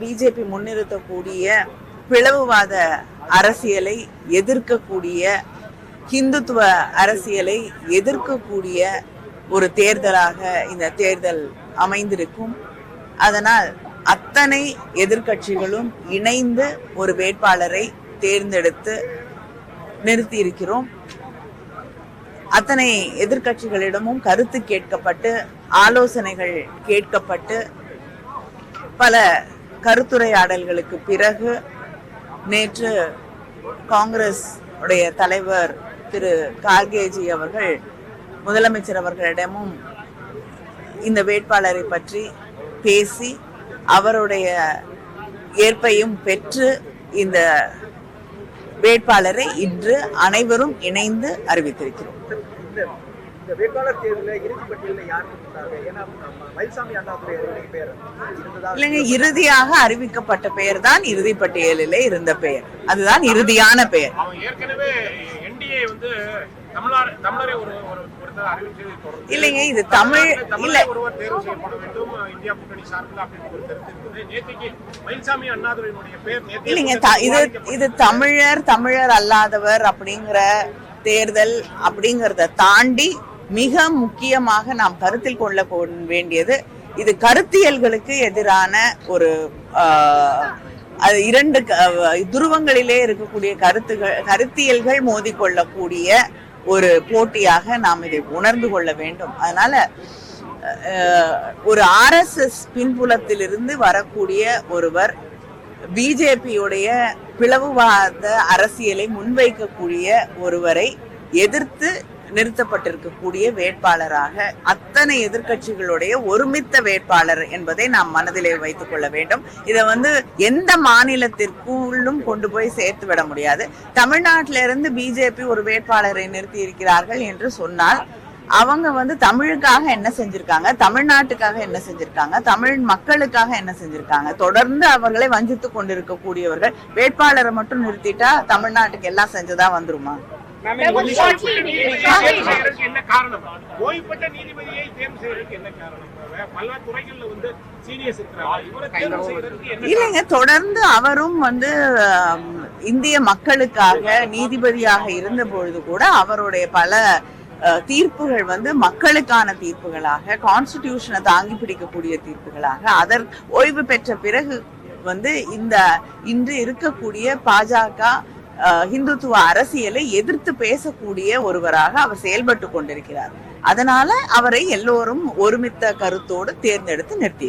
BJP முன்னிறுத்தக்கூடிய பிளவுவாத அரசியலை எதிர்க்கக்கூடிய ஹிந்துத்துவ அரசியலை எதிர்க்கக்கூடிய ஒரு தேர்தலாக இந்த தேர்தல் அமைந்திருக்கும். அதனால் அத்தனை எதிர்கட்சிகளும் இணைந்து ஒரு வேட்பாளரை தேர்ந்தெடுத்து நிறுத்தியிருக்கிறோம். அத்தனை எதிர்கட்சிகளிடமும் கருத்து கேட்கப்பட்டு ஆலோசனைகள் கேட்கப்பட்டு பல கருத்துரையாடல்களுக்கு பிறகு நேற்று காங்கிரஸ் உடைய தலைவர் திரு கார்கேஜி அவர்கள் முதலமைச்சர் அவர்களிடமும் இந்த வேட்பாளரை பற்றி பேசி அவருடைய ஏற்பையும் பெற்று இந்த வேட்பாளரை இன்று அனைவரும் இணைந்து அறிவித்திருக்கிறோம். இந்த வேட்பாளர் தேர்தலில் இறுதி பட்டியலில் யார் இருந்தாங்க ஏன்னா மயில்சாமி அண்ணாதுரை அவருடைய பேர் இல்லைங்க இறுதியாக அறிவிக்கப்பட்ட பெயர் தான் இறுதி பட்டியலிலே இருந்த பெயர். அதுதான் இறுதியான பெயர். அவன் ஏற்கனவே என்டிஏ வந்து தமிழரை ஒரு இல்லைங்க இது தமிழ் இல்ல. தமிழை ஒருவர் தேர்வு செய்யப்பட வேண்டும் இந்தியா கூட்டணி சார்பில் அப்படின்னு ஒரு கருத்து இருக்குது. நேற்றுக்கு மயில்சாமி அண்ணாதுரையினுடைய பேர் நேற்றைய இல்லைங்க இது. இது தமிழர் தமிழர் அல்லாதவர் அப்படிங்கிற தேர்தல் அப்படிங்கறத தாண்டி மிக முக்கியமாக நாம் கருத்தில் கொள்ள வேண்டியது இது கருத்தியல்களுக்கு எதிரான ஒரு ஆஹ், அது இரண்டு துருவங்களிலே இருக்கக்கூடிய கருத்துகள் கருத்தியல்கள் மோதிக்கொள்ளக்கூடிய ஒரு போட்டியாக நாம் இதை உணர்ந்து கொள்ள வேண்டும். அதனால அஹ், ஒரு ஆர்எஸ்எஸ் பின்புலத்திலிருந்து வரக்கூடிய ஒருவர் பிஜேபியுடைய பிளவுவாத அரசியலை முன்வைக்கக்கூடிய ஒருவரை எதிர்த்து நிறுத்தப்பட்டிருக்கக்கூடிய வேட்பாளராக அத்தனை எதிர்கட்சிகளுடைய ஒருமித்த வேட்பாளர் என்பதை நாம் மனதிலே வைத்துக் கொள்ள வேண்டும். இதை வந்து எந்த மாநிலத்திற்குள்ளும் கொண்டு போய் சேர்த்து விட முடியாது. தமிழ்நாட்டில இருந்து பிஜேபி ஒரு வேட்பாளரை நிறுத்தி இருக்கிறார்கள் என்று சொன்னால் அவங்க வந்து தமிழுக்காக என்ன செஞ்சிருக்காங்க தமிழ்நாட்டுக்காக என்ன செஞ்சிருக்காங்க தமிழ் மக்களுக்காக என்ன செஞ்சிருக்காங்க தொடர்ந்து அவர்களை வஞ்சித்து கொண்டிருக்கக்கூடியவர்கள் வேட்பாளரை மட்டும் நிறுத்திட்டா தமிழ்நாட்டுக்கு எல்லாம் செஞ்சதா வந்துருமா? ஓய்வுபெற்ற நீதிபதியை தேர்வு செய்யறதுக்கு என்ன காரணம்? ஓய்வுபெற்ற நீதிபதியை தேர்வு செய்யறதுக்கு என்ன காரணம்? வே- பல துறைகள்ல வந்து சீனியர்ஸ் இருக்கிறாங்க. இவரை தேர்வு செய்யறதுக்கு என்ன இல்லைங்க தொடர்ந்து அவரும் வந்து இந்திய மக்களுக்காக நீதிபதியாக இருந்த பொழுது கூட அவருடைய பல அஹ், தீர்ப்புகள் வந்து மக்களுக்கான தீர்ப்புகளாக கான்ஸ்டிடியூஷனை தாங்கி பிடிக்கக்கூடிய தீர்ப்புகளாக அதர் ஓய்வு பெற்ற பிறகு வந்து இந்த இன்று இருக்கக்கூடிய பாஜக ஹிந்துத்துவ அரசியலை எதிர்த்து பேசக்கூடிய ஒருவராக அவர் செயல்பட்டு கொண்டிருக்கிறார். அதனால அவரை எல்லோரும் ஒருமித்த கருத்தோடு தேர்ந்தெடுத்து நிறுத்தி